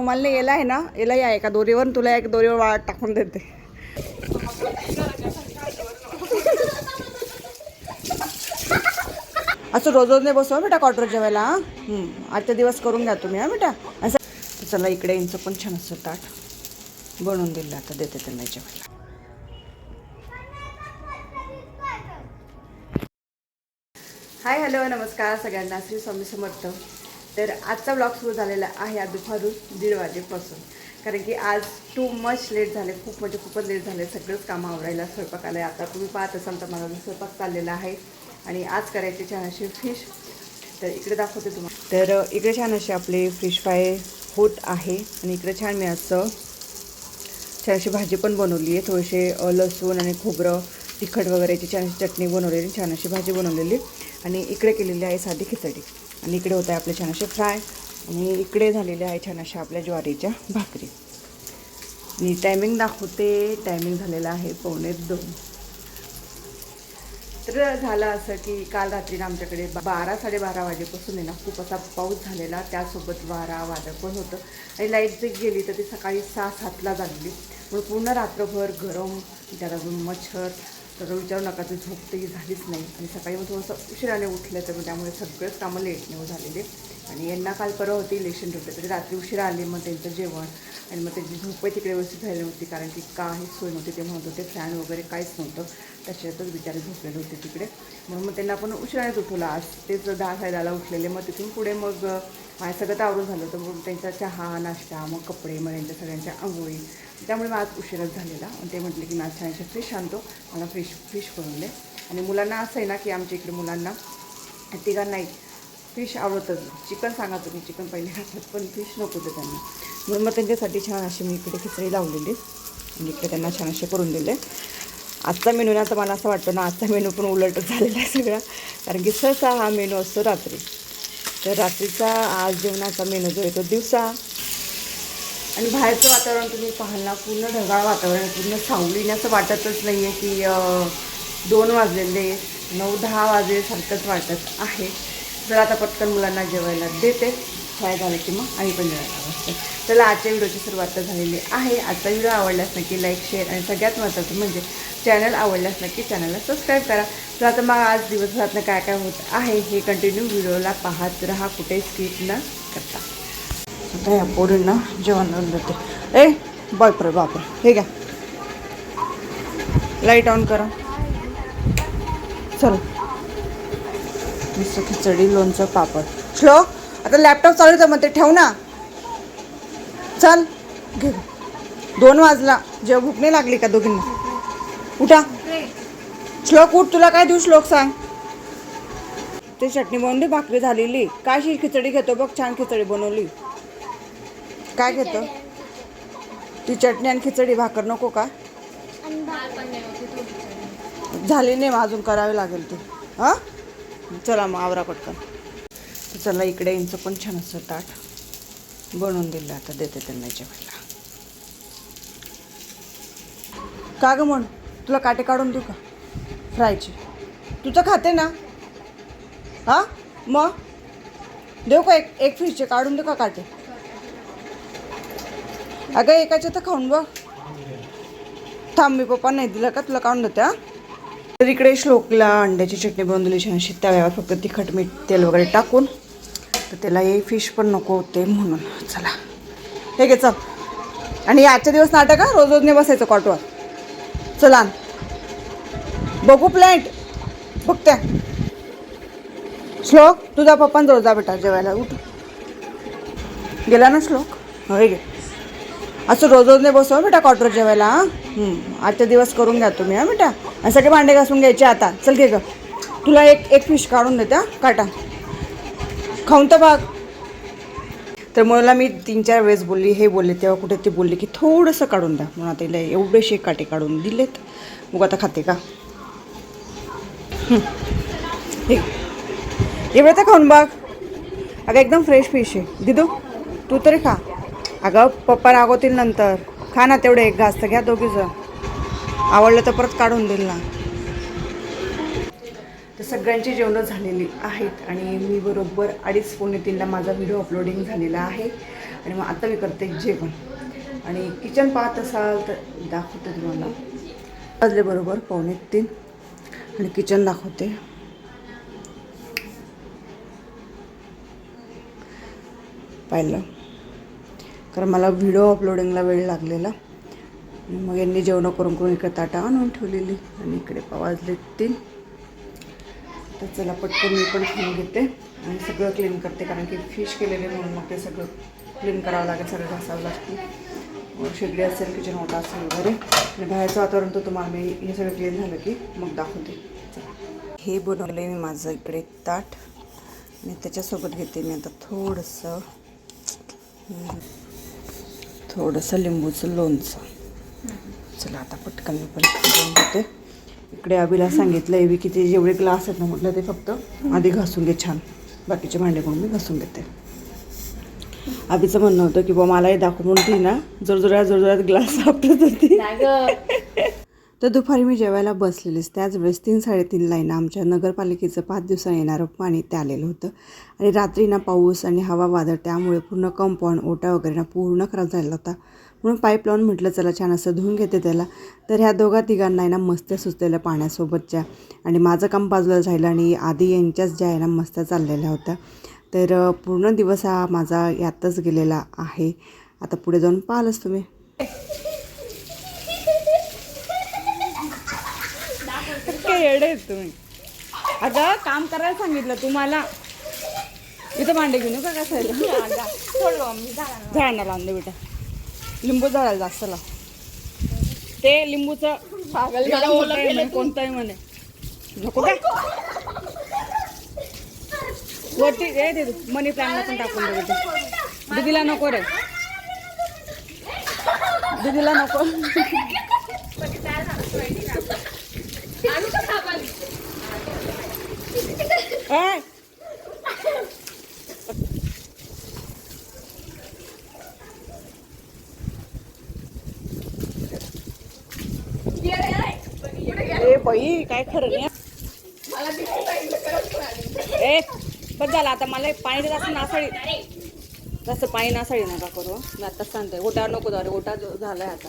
मला याला आहे ना याला या एका दोरीवर तुला एक दोरीवर वाळ टाकून देते. असं रोज रोज नाही बसवा बेटा कॉटर जेवायला हा? आजच्या दिवस करून घ्या तुम्ही हा बेटा? असं. चला इकडे यांचं पण छान असं ताट बनवून दिलं आता देते त्यांना जेवायला. हाय हॅलो नमस्कार सगळ्यांना. श्री स्वामी समर्थ. तर आजचा ब्लॉग सुरू झालेला आहे आज दुपारून दीड वाजेपासून. कारण की आज टू मच लेट झाले खूप म्हणजे खूपच लेट झाले सगळंच कामं आवरायला स्वयंपाक आलं आता तुम्ही पाहत असाल तर माझा स्वयंपाक चाललेला आहे. आणि आज करायचे छान असे फिश तर इकडे दाखवते तुम्हाला. तर इकडे छान असे आपले फिश फ्राय होत आहे. आणि इकडे छान मी असं छान अशी भाजी पण बनवली आहे. थोडेसे लसूण आणि खोबरं तिखट वगैरेची छान अशी चटणी बनवलेली छान अशी भाजी बनवलेली. आणि इकडे केलेली आहे साधी खिचडी. आणि इकडे होत आहे आपले छान असे फ्राय. आणि इकडे झालेले आहे छान अशा आपल्या ज्वारीच्या भाकरी. आणि टायमिंग दाखवते. टायमिंग झालेला आहे पावणे दोन. तर झालं असं की काल रात्रीला आमच्याकडे बारा साडेबारा वाजेपासून आहे ना खूप असा पाऊस झालेला. त्यासोबत वारा वादळ पण होतं. आणि लाइट जर गेली तर ती सकाळी सहा सातला झालेली. म्हणून पूर्ण रात्रभर गरम त्यात अजून मच्छर तर विचारू नका ती झोप तरी झालीच नाही. आणि सकाळी मग थोडंसं उशिराने उठलं तर मग त्यामुळे सगळंच कामं लेटने हो झालेले. आणि यांना काल परवा होती इलेक्शन ठेवते तरी रात्री उशिरा आले मग त्यांचं जेवण. आणि मग त्यांची झोपही तिकडे व्यवस्थित झाली नव्हती कारण की काहीच सोय नव्हती ते म्हणत होते फॅन वगैरे काहीच नव्हतं. त्याच्यातच बिचारे झोपलेले होते तिकडे. म्हणून मग त्यांना आपण उशिरानेच उठवलं. आज तेच दहा साडेदहाला उठलेले मग तिथून पुढे मग माझ्या माझं सगळं तर आवरून झालं तर मग त्यांचा चहा नाश्ता मग कपडे मग त्यांच्या सगळ्यांच्या आंघोळी त्यामुळे मग आज उशीरच झालेला. आणि ते म्हटले की आज छानशी फिश आणतो मला फिश फिश बनवले आणि मुलांना असं आहे ना की आमच्या इकडे मुलांना तिघांनाही फिश आवडतच चिकन सांगा तुम्ही चिकन पहिले खातात पण फिश नको ते त्यांना. म्हणून मग त्यांच्यासाठी छान अशी मी इकडे खिचडी लावलेली. आणि इकडे त्यांना छान असे करून दिले. आजचा मेनू ना तर मला असं वाटतं ना आजचा मेनू पण उलटच झालेला आहे सगळा. कारण की सहसा हा मेनू असतो रात्री. तर रात्रीचा आज जेवणाचा मेनू जो आहे तो दिवसा. आणि बाहेरचं वातावरण तुम्ही पाहाल ना पूर्ण ढगाळ वातावरण पूर्ण सावलीने असं वाटतच नाही आहे की दोन वाजलेले नऊ दहा वाजल्यासारखंच वाटत आहे. जर आता पटकन मुलांना जेवायला देते. फ्राय झालं की मग आई पण जेवायला बसते. चला आजच्या व्हिडिओची सुरुवात झालेली आहे. आजचा व्हिडिओ आवडल्यास नक्की लाईक शेअर आणि सगळ्यात महत्त्वाचं म्हणजे चॅनल आवडल्यास नक्की चॅनलला सबस्क्राईब करा. तर आता मग आज दिवसभरातनं काय काय होत आहे हे कंटिन्यू व्हिडिओला पाहत राहा. कुठे स्किप न करता. आता या पोरींना जेवण लावून देते ए बापरे बापरे हे घ्या लाइट ऑन करा चल मस्त खिचडी लोणचं पापड श्लोक आता लॅपटॉप चालू आहे मग ते ठेव ना चल घे दोन वाजला जेव्हा भूक नाही लागली का दोघींना उठा श्लोक उठ तुला काय देऊ श्लोक सांग ते चटणी बनवून दे भाकरी झालेली काय खिचडी घेतो बघ छान खिचडी बनवली काय घेतो? ती चटणी आणि खिचडी भाकर नको का? झाली नाही मग अजून करावी लागेल ती. हां? चला मग आवरा पटकन. चला इकडे यांचं पण छान असं ताट बनवून दिलं. आता देते त्यांना जेवायला. का गं म्हण तुला काटे काढून देऊ का? फ्रायचे. तुझं खाते ना? हां? मग? देऊ का एक एक फ्रीजचे? काढून देऊ का काटे? अगं एकाचे तर खाऊन बघ. थांब मी पप्पा नाही दिलं का? तुला काढून देते तर इकडे श्लोकला अंड्याची चटणी बनवून दिली छान अशी. तव्यावर फक्त तिखट मीठ तेल वगैरे टाकून. तर त्याला हे फिश पण नको होते म्हणून. चला. हे घे चल. आणि आजच्या दिवस नाटक हा? रोज रोज नाही बसायचं कॉटवर. चला. बघू प्लॅट बघत्या श्लोक? तुझा पप्पांजवळ जा बेटा जेवायला उठ. गेला ना श्लोक? हो, हे घे. असं रोज रोज नाही बसव बेटा क्वार्टर जेवायला हां? आजच्या दिवस करून घ्या तुम्ही हां बेटा. आणि सगळे भांडे घासून घ्यायचे आता. चल घे ग. तुला एक एक फिश काढून देते हां. काटा. खाऊन तर बघ. तर मला मी तीन चार वेळेस बोलली हे बोलले तेव्हा कुठे ते बोलले की थोडंसं काढून द्या. म्हणून आता तिला एवढेशे काटे काढून दिलेत. मग आता खाते का? एवढं तर खाऊन बघ. अगं एकदम फ्रेश फिश आहे. दिदो तू तरी खा. अगं पप्पा रागवतील नंतर. खा ना तेवढे एक घास तर घ्या दोघीजण. आवडलं तर परत काढून देईल ना. तर सगळ्यांची जेवणं झालेली आहेत आणि मी बरोबर अडीच पावणे तीनला माझा व्हिडिओ अपलोडिंग झालेला आहे. आणि मग आता मी करते जेवण. आणि किचन पाहत असाल तर दाखवते तुम्हाला. वाजले बरोबर पावणे तीन. आणि किचन दाखवते. पाहिलं. कारण मला व्हिडिओ अपलोडिंगला वेळ लागलेला. मग यांनी जेवणं करून करून इकडे ताटा आणून ठेवलेली आणि इकडे पा- वाजले तीन. तर चला पटकन मी पण खाऊन घेते आणि सगळं क्लीन करते कारण की फिश केलेले म्हणून मग ते सगळं क्लीन करावं लागेल सगळं घासावं लागते. शेगडी असेल किचन मोठा असेल वगैरे. आणि बाहेरचं वातावरण तर तुम्हाला मी हे सगळं क्लीन झालं की मग दाखवते. हे बनवलं आहे मी माझं इकडे ताट. आणि त्याच्यासोबत घेते मी आता थोडंसं. थोडंसं लिंबूचं लोणचं. चला आता पटकन मी पण घेऊन घेते इकडे अभिला सांगितलं एवी की ते जेवढे ग्लास आहेत ना म्हटलं ते फक्त. आधी घासून घे छान. बाकीचे भांडे म्हणून मी घासून घेते. आबीचं म्हणणं होतं की बा मलाही दाखव म्हणून ती ना. जोरजोरात जोरजोरात ग्लास वापरत होती तर दुपारी मी जेवायला बसलेलीच. त्याच वेळेस तीन साडेतीनला आहे ना आमच्या नगरपालिकेचं पाच दिवसांनी येणारं पाणी ते आलेलं होतं. आणि रात्री ना पाऊस आणि हवा वादळ त्यामुळे पूर्ण कंपाऊंड ओटा वगैरे ना पूर्ण खराब झालेला होता. म्हणून पाईप लावून म्हटलं चला छान असं धुवून घेते त्याला. तर ह्या दोघा तिघांना आहे ना मस्त्या सुचलेल्या पाण्यासोबतच्या. आणि माझं काम बाजूला राहिलं आणि आधी यांच्याच ज्या आहे ना मस्त्या चाललेल्या होत्या. तर पूर्ण दिवस हा माझा यातच गेलेला आहे. आता पुढे जाऊन पाहालच तुम्ही काय येडे आहेत तुम्ही. अगं काम करायला सांगितलं तुम्हाला. इथं भांडे घेऊन का कसायला झाडांना लावून दे बेटा. लिंबू झाडायला जास्त लाव ते लिंबूचं कोणताही म्हणे. नको काय वरती दे मनी प्लांटला पण टाकून दे बेटा. दीदीला नको रे. दीदीला नको. ए ए बाई काय खरं नाही. ए बस झालं आता मला पाणी जास्त नासाळी जास्त पाणी नासाळी नका करू मी आताच सांगते ओटा नको जाऊ ओटा झालाय आता.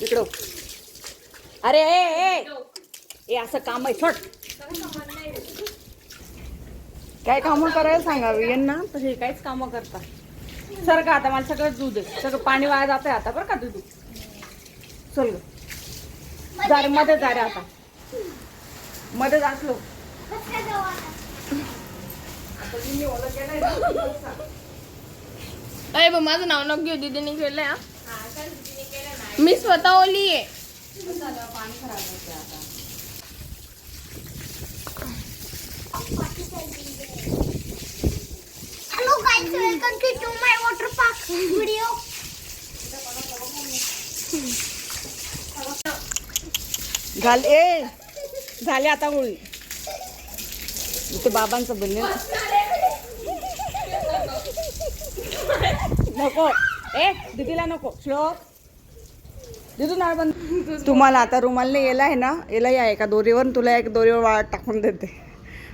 इकडं हो. अरे ए ए ए असं काम आहे छोट. काय कामं करायला सांगावी? यांना? तर हे काहीच कामं करता सर का आता मला सगळं दूध आहे. सगळं पाणी वाया जात आहे आता बरं का दूध? चल ग. जा रे मध्ये जा रे आता. मध्ये जासलो अरे बा माझं नाव नको घेऊ दीदीने केलंय हा. मी स्वतः ओली आहे. Welcome to, to my water park video. घाल ए झाले आता होळी. इथे बाबांचं बनले. नको. ए दीदीला नको. श्लोक. दिदू नाळ बंद. तुम्हाला आता रुमालने याला आहे ना याला या एका दोरीवर तुला एक दोरीवर वाळ टाकून देते.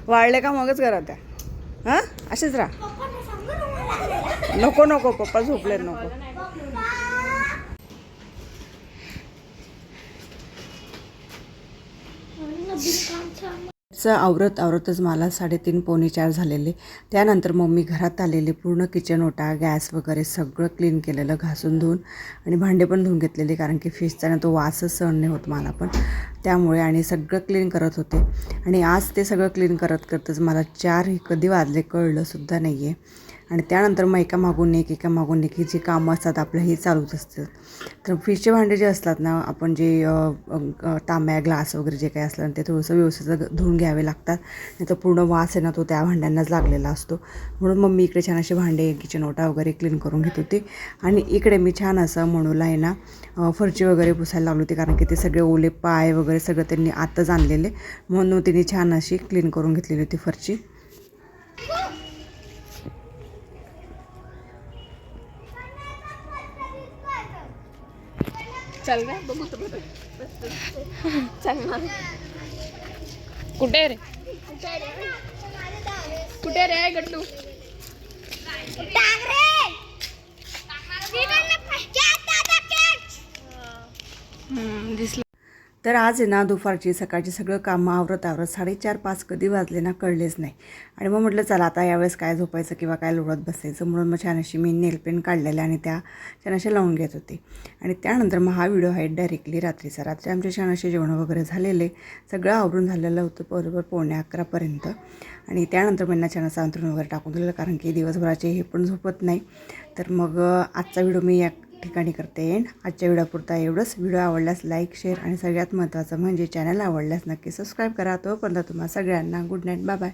वाळले का मगच करा त्या हां? असेच राहा. नको नको पप्पा झोपले नको. चं आवरत आवरतच मला साडेतीन पावणे चार झालेले. त्यानंतर मग मी घरात आलेले पूर्ण किचन ओटा गॅस वगैरे सगळं क्लीन केलेलं घासून धुवून आणि भांडे पण धुवून घेतलेले कारण की फिशचा ना तो वासच सहन नाही होत मला पण. त्यामुळे आणि सगळं क्लीन करत होते. आणि आज ते सगळं क्लीन करत करतच मला चार हे कधी वाजले कळलंसुद्धा नाही आहे आणि त्यानंतर मग एका मागून एक एका मागून एक ही कामं असतात आपलं हे चालूच असतं. तर फिशचे भांडे जे असतात ना आपण जे तांब्या ग्लास वगैरे जे काही असलं ते थोडंसं व्यवस्थित धुवून घ्यावे लागतात. नाही तर पूर्ण वास आहे ना तो त्या भांड्यांनाच लागलेला असतो. म्हणून मग मी इकडे छान असे भांडे किचन ओटा वगैरे क्लीन करून घेत होते. आणि इकडे मी छान असं म्हणूला आहे ना फरची वगैरे पुसायला लावली होती कारण की ते सगळे ओले पाय वगैरे सगळं त्यांनी आतच आणलेले. म्हणून तिने छान अशी क्लीन करून घेतलेली होती फरची. चल रे बघू तर चल ना. कुठे रे? कुठे रे गट्टू तर आज आहे ना दुपारची सकाळची सगळं कामं आवरत आवरत साडेचार पाच कधी वाजले ना कळलेच नाही. आणि मग म्हटलं चला आता यावेळेस काय झोपायचं किंवा काय लोळत बसायचं? म्हणून मग छान अशी मी नेलपेन काढलेल्या आणि त्या छान अशा लावून घेत होते. आणि त्यानंतर मग हा व्हिडिओ आहे डायरेक्टली रात्रीचा. रात्री आमचे छान असे जेवणं वगैरे झालेले. सगळं आवरून झालेलं होतं बरोबर पावणे अकरापर्यंत. आणि त्यानंतर मी छान असं अंथरूण वगैरे टाकून दिलेलं कारण की दिवसभराचे हे पण झोपत नाही. तर मग आजचा व्हिडिओ मी या ठिकाणी करते. एंड आजच्या व्हिडिओपुरता एवढंच. व्हिडिओ आवडल्यास लाईक शेअर आणि सगळ्यात महत्त्वाचं म्हणजे चॅनल आवडल्यास नक्की सबस्क्राईब करा. तोपर्यंत तुम्हाला सगळ्यांना गुड नाईट बाय बाय